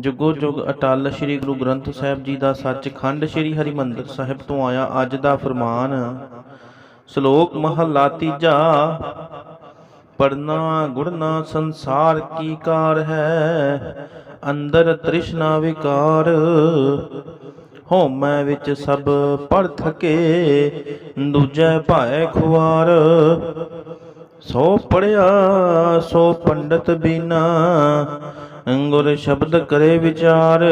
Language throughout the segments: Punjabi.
ਜੁਗੋ ਜੁਗ ਅਟਲ ਸ੍ਰੀ ਗੁਰੂ ਗ੍ਰੰਥ ਸਾਹਿਬ ਜੀ ਦਾ ਸੱਚਖੰਡ ਸ੍ਰੀ ਹਰਿਮੰਦਰ ਸਾਹਿਬ ਤੋਂ ਆਇਆ ਅੱਜ ਦਾ ਫਰਮਾਨ, ਸ਼ਲੋਕ ਮਹਲਾ ਤੀਜਾ ਪੜਨਾ ਗੁੜਨਾ ਸੰਸਾਰ ਕੀ ਕਾਰ ਹੈ, ਅੰਦਰ ਤ੍ਰਿਸ਼ਨਾ ਵਿਕਾਰ ਹੋਮੈ ਵਿੱਚ ਸਭ ਪੜ ਥਕੇ, ਦੂਜੈ ਭਾਏ ਖੁਆਰ। ਸੋ ਪੜਿਆ ਸੋ ਪੰਡਤ ਬੀਨਾ ਗੁਰ ਸ਼ਬਦ ਕਰੇ ਵਿਚਾਰ,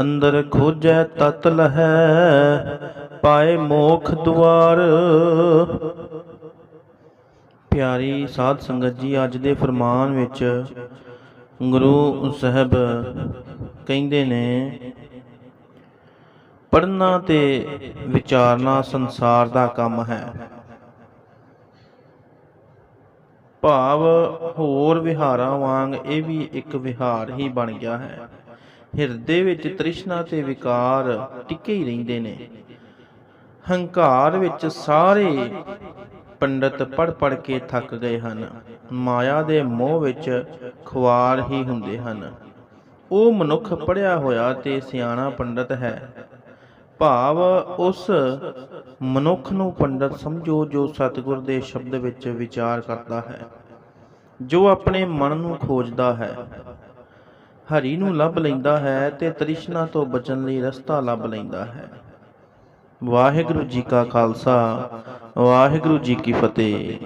ਅੰਦਰ ਖੋਜੈ ਤਤ ਲਹੈ, ਪਾਏ ਮੋਖ ਦੁਆਰ। ਪਿਆਰੀ ਸਾਧ ਸੰਗਤ ਜੀ, ਅੱਜ ਦੇ ਫਰਮਾਨ ਵਿੱਚ ਗੁਰੂ ਸਾਹਿਬ ਕਹਿੰਦੇ ਨੇ ਪੜਨਾ ਤੇ ਵਿਚਾਰਨਾ ਸੰਸਾਰ ਦਾ ਕੰਮ ਹੈ। ਭਾਵ ਹੋਰ ਵਿਹਾਰਾਂ ਵਾਂਗ ਇਹ ਵੀ ਇੱਕ ਵਿਹਾਰ ਹੀ ਬਣ ਗਿਆ ਹੈ। ਹਿਰਦੇ ਵਿੱਚ ਤ੍ਰਿਸ਼ਨਾ ਤੇ ਵਿਕਾਰ ਟਿੱਕੇ ਹੀ ਰਹਿੰਦੇ ਨੇ। ਹੰਕਾਰ ਵਿੱਚ ਸਾਰੇ ਪੰਡਤ ਪੜ ਪੜ ਕੇ ਥੱਕ ਗਏ ਹਨ। ਮਾਇਆ ਦੇ ਮੋਹ ਵਿੱਚ ਖੁਆਰ ਹੀ ਹੁੰਦੇ ਹਨ। ਉਹ ਮਨੁੱਖ ਪੜਿਆ ਹੋਇਆ ਤੇ ਸਿਆਣਾ ਪੰਡਤ ਹੈ। ਭਾਵ ਉਸ ਮਨੁੱਖ ਨੂੰ ਪੰਡਤ ਸਮਝੋ ਜੋ ਸਤਿਗੁਰ ਦੇ ਸ਼ਬਦ ਵਿੱਚ ਵਿਚਾਰ ਕਰਦਾ ਹੈ, ਜੋ ਆਪਣੇ ਮਨ ਨੂੰ ਖੋਜਦਾ ਹੈ। ਹਰੀ ਨੂੰ ਲੱਭ ਲੈਂਦਾ ਹੈ ਤੇ ਤ੍ਰਿਸ਼ਨਾ ਤੋਂ ਬਚਣ ਲਈ ਰਸਤਾ ਲੱਭ ਲੈਂਦਾ ਹੈ। ਵਾਹਿਗੁਰੂ ਜੀ ਕਾ ਖਾਲਸਾ, ਵਾਹਿਗੁਰੂ ਜੀ ਕੀ ਫਤਿਹ।